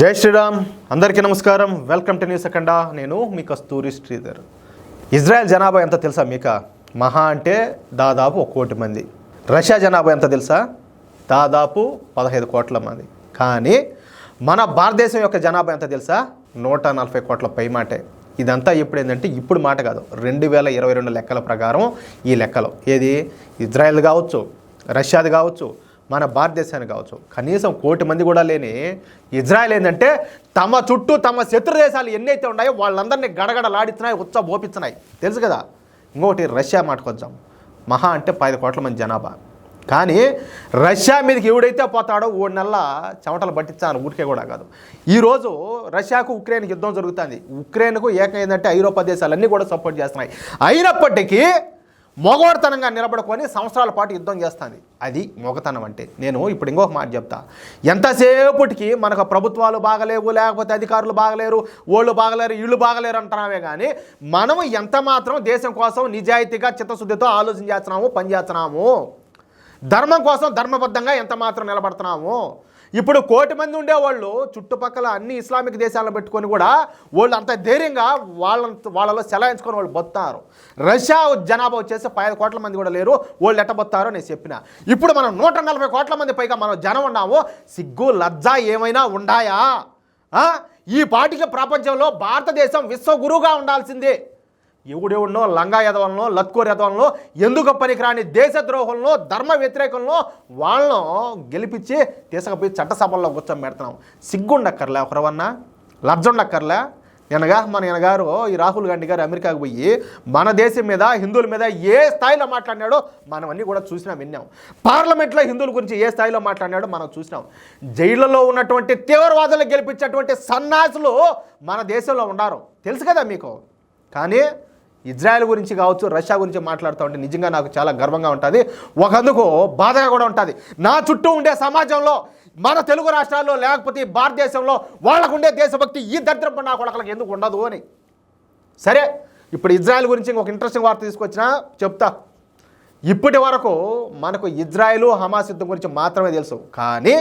జై శ్రీరామ్. అందరికీ నమస్కారం. వెల్కమ్ టు న్యూస్ అఖండ నేను మీ కస్తూరి శ్రీధర్. ఇజ్రాయెల్ జనాభా ఎంత తెలుసా మీక? మహా అంటే దాదాపు ఒక కోటి మంది. రష్యా జనాభా ఎంత తెలుసా? దాదాపు పదహైదు కోట్ల మంది. కానీ మన భారతదేశం యొక్క జనాభా ఎంత తెలుసా? నూట నలభై కోట్ల పై మాటే. ఇదంతా ఇప్పుడు ఏంటంటే ఇప్పుడు మాట కాదు. రెండు వేల ఇరవై రెండు లెక్కల ప్రకారం ఈ లెక్కలు. ఏది? ఇజ్రాయెల్ కావచ్చు రష్యాది కావచ్చు మన భారతదేశానికి కావచ్చు. కనీసం కోటి మంది కూడా లేని ఇజ్రాయెల్ ఏంటంటే తమ చుట్టూ తమ శత్రు దేశాలు ఎన్నైతే ఉన్నాయో వాళ్ళందరినీ గడగడలాడిస్తున్నాయి ఉత్సవ ఓపిస్తున్నాయి తెలుసు కదా? ఇంకొకటి రష్యా మాటకొచ్చాం మహా అంటే పది కోట్ల మంది జనాభా. కానీ రష్యా మీదకి ఎవడైతే పోతాడో ఓడి నెల చెమటలు పట్టించాను ఊరికే కూడా కాదు. ఈరోజు రష్యాకు ఉక్రెయిన్కి యుద్ధం జరుగుతుంది. ఉక్రెయిన్కు ఏకం ఏంటంటే ఐరోపా దేశాలన్నీ కూడా సపోర్ట్ చేస్తున్నాయి. అయినప్పటికీ మగవాడితనంగా నిలబడుకొని సంవత్సరాల పాటు యుద్ధం చేస్తుంది. అది మొగతనం అంటే. నేను ఇప్పుడు ఇంకొక మాట చెప్తా. ఎంతసేపటికి మనకు ప్రభుత్వాలు బాగలేవు లేకపోతే అధికారులు బాగలేరు వాళ్ళు బాగలేరు ఇళ్ళు బాగలేరు అంటున్నామే కానీ మనం ఎంత మాత్రం దేశం కోసం నిజాయితీగా చిత్తశుద్ధితో ఆలోచన చేస్తున్నాము పనిచేస్తున్నాము ధర్మం కోసం ధర్మబద్ధంగా ఎంత మాత్రం నిలబడుతున్నాము ఇప్పుడు కోటి మంది ఉండేవాళ్ళు చుట్టుపక్కల అన్ని ఇస్లామిక్ దేశాలను పెట్టుకొని కూడా వాళ్ళు అంత ధైర్యంగా వాళ్ళ వాళ్ళలో సెలాయించుకొని వాళ్ళు బొత్తారు రష్యా జనాభా వచ్చేసి పది కోట్ల మంది కూడా లేరు. వాళ్ళు ఎట్ట బతారో నేను చెప్పిన. ఇప్పుడు మనం నూట నలభై కోట్ల మంది పైగా మనం జనం ఉన్నాము. సిగ్గు లజ్జ ఏమైనా ఉండాయా? ఈ పాటికి ప్రపంచంలో భారతదేశం విశ్వగురువుగా ఉండాల్సిందే. ఎవడెవడినో లంగా ఎదవలనో లత్కోర్ ఎదవలనో ఎందుకు పనికిరాని దేశద్రోహంలో ధర్మ వ్యతిరేకంలో వాళ్ళను గెలిపించి తీసుకపోయి చట్టసభల్లో కూర్చొని పెడుతున్నాం సిగ్గుండక్కర్లే ఒకరవన్నా లజ్జుండక్కర్లే ఎనగా మన ఎనగారు ఈ రాహుల్ గాంధీ గారు అమెరికాకు పోయి మన దేశం మీద హిందువుల మీద ఏ స్థాయిలో మాట్లాడినాడో మనం అన్నీ కూడా చూసినాం విన్నాం. పార్లమెంట్లో హిందువుల గురించి ఏ స్థాయిలో మాట్లాడినాడో మనం చూసినాం. జైళ్ళలో ఉన్నటువంటి తీవ్రవాదులు గెలిపించేటువంటి సన్నాసులు మన దేశంలో ఉన్నారు తెలుసు కదా మీకు? కానీ ఇజ్రాయెల్ గురించి కావచ్చు రష్యా గురించి మాట్లాడుతూ ఉంటే నిజంగా నాకు చాలా గర్వంగా ఉంటుంది. ఒకందుకు బాధగా కూడా ఉంటుంది. నా చుట్టూ ఉండే సమాజంలో మన తెలుగు రాష్ట్రాల్లో లేకపోతే భారతదేశంలో వాళ్ళకుండే దేశభక్తి ఈ దరిద్రపు నా కొడకలకు ఎందుకు ఉండదు అని. సరే ఇప్పుడు ఇజ్రాయెల్ గురించి ఇంకొక ఇంట్రెస్టింగ్ వార్త తీసుకొచ్చినా చెప్తా. ఇప్పటి వరకు మనకు ఇజ్రాయెల్ హమాస్ యుద్ధం గురించి మాత్రమే తెలుసు. కానీ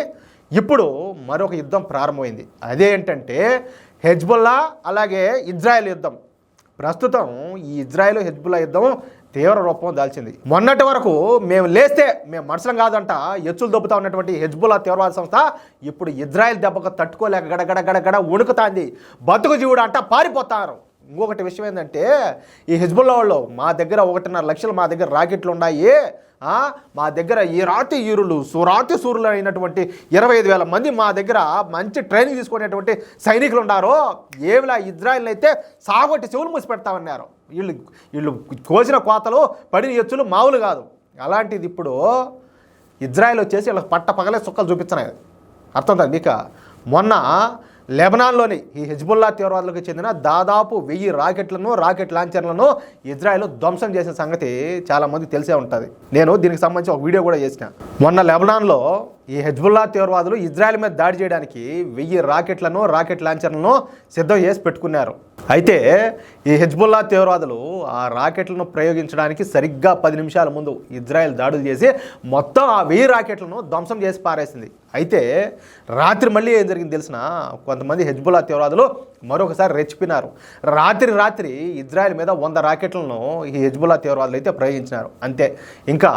ఇప్పుడు మరొక యుద్ధం ప్రారంభమైంది. అదేంటంటే హెజ్బుల్లా అలాగే ఇజ్రాయెల్ యుద్ధం. ప్రస్తుతం ఈ ఇజ్రాయెల్ హెజ్బుల్లా యుద్ధం తీవ్ర రూపం దాల్చింది. మొన్నటి వరకు మేము లేస్తే మేము మనుషులం కాదంట ఎచ్చులు దొబ్బుతా ఉన్నటువంటి హెజ్బుల్లా తీవ్రవాద సంస్థ ఇప్పుడు ఇజ్రాయెల్ దెబ్బకు తట్టుకోలేక గడగడ గడగడ వణుకుతాంది. బతుకు జీవుడు అంట పారిపోతారు. ఇంకొకటి విషయం ఏంటంటే ఈ హెజ్బుల్లా వాళ్ళు మా దగ్గర ఒకటిన్నర లక్షలు మా దగ్గర రాకెట్లు ఉన్నాయి. మా దగ్గర ఈ రాతి ఈరులు సురాతి సూరులు అయినటువంటి ఇరవై ఐదు వేల మంది మా దగ్గర మంచి ట్రైనింగ్ తీసుకునేటువంటి సైనికులు ఉన్నారు ఏమిలా ఇజ్రాయిల్ అయితే సాగొట్టి చెవులు మూసి పెడతామన్నారు. వీళ్ళు వీళ్ళు కోసిన కోతలు పడిన ఎచ్చులు మామూలు కాదు. అలాంటిది ఇప్పుడు ఇజ్రాయెల్ వచ్చేసి వీళ్ళకి పట్ట పగలే సుక్కలు చూపించినాయి అర్థం కాదు మీకు మొన్న లెబనాన్లోని ఈ హెజ్బుల్లా తీవ్రవాదులకు చెందిన దాదాపు వెయ్యి రాకెట్లను రాకెట్ లాంచర్లను ఇజ్రాయెల్ ధ్వంసం చేసిన సంగతి చాలామంది తెలిసే ఉంటుంది. నేను దీనికి సంబంధించి ఒక వీడియో కూడా చేసిన. మొన్న లెబనాన్లో ఈ హెజ్బుల్లా తీవ్రవాదులు ఇజ్రాయెల్ మీద దాడి చేయడానికి వెయ్యి రాకెట్లను రాకెట్ లాంచర్లను సిద్ధం చేసి పెట్టుకున్నారు. అయితే ఈ హెజ్బుల్లా తీవ్రవాదులు ఆ రాకెట్లను ప్రయోగించడానికి సరిగ్గా పది నిమిషాల ముందు ఇజ్రాయెల్ దాడులు చేసి మొత్తం ఆ వెయ్యి రాకెట్లను ధ్వంసం చేసి పారేసింది. అయితే రాత్రి మళ్ళీ ఏం జరిగింది తెలిసిన కొంతమంది హెజ్బుల్లా తీవ్రవాదులు మరొకసారి రెచ్చిపోయినారు. రాత్రి రాత్రి ఇజ్రాయెల్ మీద వంద రాకెట్లను ఈ హెజ్బుల్లా తీవ్రవాదులు అయితే ప్రయోగించినారు. అంతే. ఇంకా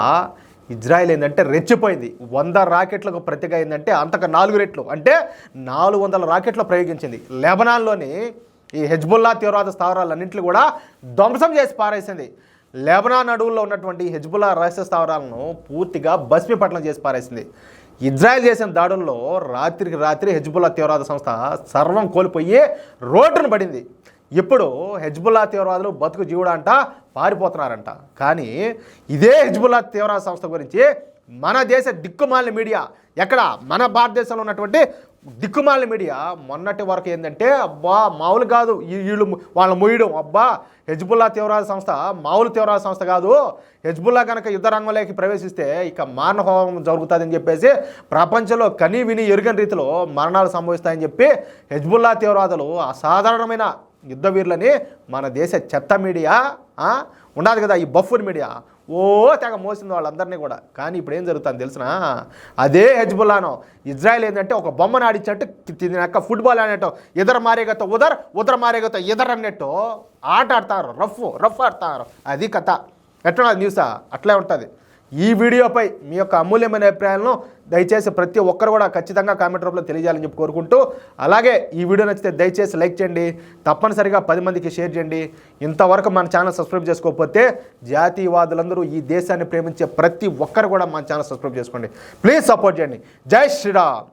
ఇజ్రాయెల్ ఏంటంటే రెచ్చిపోయింది. వంద రాకెట్లకు ప్రతిగా ఏంటంటే అంతకు నాలుగు రెట్లు అంటే నాలుగు వందల రాకెట్లు ప్రయోగించింది. లెబనాన్లోని ఈ హెజ్బుల్లా తీవ్రవాద స్థావరాలన్నింటినీ కూడా ధ్వంసం చేసి పారేసింది. లెబనా నడువుల్లో ఉన్నటువంటి హెజ్బుల్లా రహస్య స్థావరాలను పూర్తిగా భస్మీపట్నం చేసి పారేసింది. ఇజ్రాయెల్ చేసిన దాడుల్లో రాత్రికి రాత్రి హెజ్బుల్లా తీవ్రవాద సంస్థ సర్వం కోల్పోయి రోడ్డును పడింది. ఇప్పుడు హెజ్బుల్లా తీవ్రవాదులు బతుకు జీవుడు అంట పారిపోతున్నారంట. కానీ ఇదే హెజ్బుల్లా తీవ్రవాద సంస్థ గురించి మన దేశ దిక్కుమాలిన మీడియా ఎక్కడ? మన భారతదేశంలో ఉన్నటువంటి దిక్కుమాలిన మీడియా మొన్నటి వరకు ఏంటంటే అబ్బా మామూలు కాదు. వీళ్ళు వాళ్ళ మొయ్యడం. అబ్బా హెజ్బుల్లా తీవ్రవాద సంస్థ మామూలు తీవ్రవాద సంస్థ కాదు. హెజ్బుల్లా కనుక యుద్ధ రంగంలోకి ప్రవేశిస్తే ఇక మారణహోమం జరుగుతుందని చెప్పేసి ప్రపంచంలో కనీ విని ఎరుగని రీతిలో మరణాలు సంభవిస్తాయని చెప్పి హెజ్బుల్లా తీవ్రవాదులు అసాధారణమైన యుద్ధ వీరులని మన దేశ చెత్త మీడియా ఆ, కదా ఈ బఫున్ మీడియా. ఓ తెగ మోసింది వాళ్ళందరినీ కూడా. కానీ ఇప్పుడు ఏం జరుగుతుంది తెలిసిన? అదే హెజ్బుల్లాను. ఇజ్రాయెల్ ఏంటంటే ఒక బొమ్మను ఆడించినట్టు తిన్నాక ఫుట్బాల్ ఆడినట్టు ఇద్దరు మారేగతో ఉదర్ ఉదర మారేగతో ఇద్దరు అన్నట్టు ఆట ఆడతారు. రఫ్ రఫ్ ఆడతారు. అది కథ. ఎట్లా న్యూసా? అట్లే ఉంటుంది. ఈ వీడియోపై మీ యొక్క అమూల్యమైన అభిప్రాయాలను దయచేసి ప్రతి ఒక్కరు కూడా ఖచ్చితంగా కామెంట్ రూపంలో తెలియజేయాలని చెప్పి కోరుకుంటూ అలాగే ఈ వీడియో నచ్చితే దయచేసి లైక్ చేయండి తప్పనిసరిగా పది మందికి షేర్ చేయండి. ఇంతవరకు మన ఛానల్ సబ్స్క్రైబ్ చేసుకోకపోతే జాతీయవాదులందరూ ఈ దేశాన్ని ప్రేమించే ప్రతి ఒక్కరు కూడా మన ఛానల్ సబ్స్క్రైబ్ చేసుకోండి. ప్లీజ్ సపోర్ట్ చేయండి. జై శ్రీరామ్.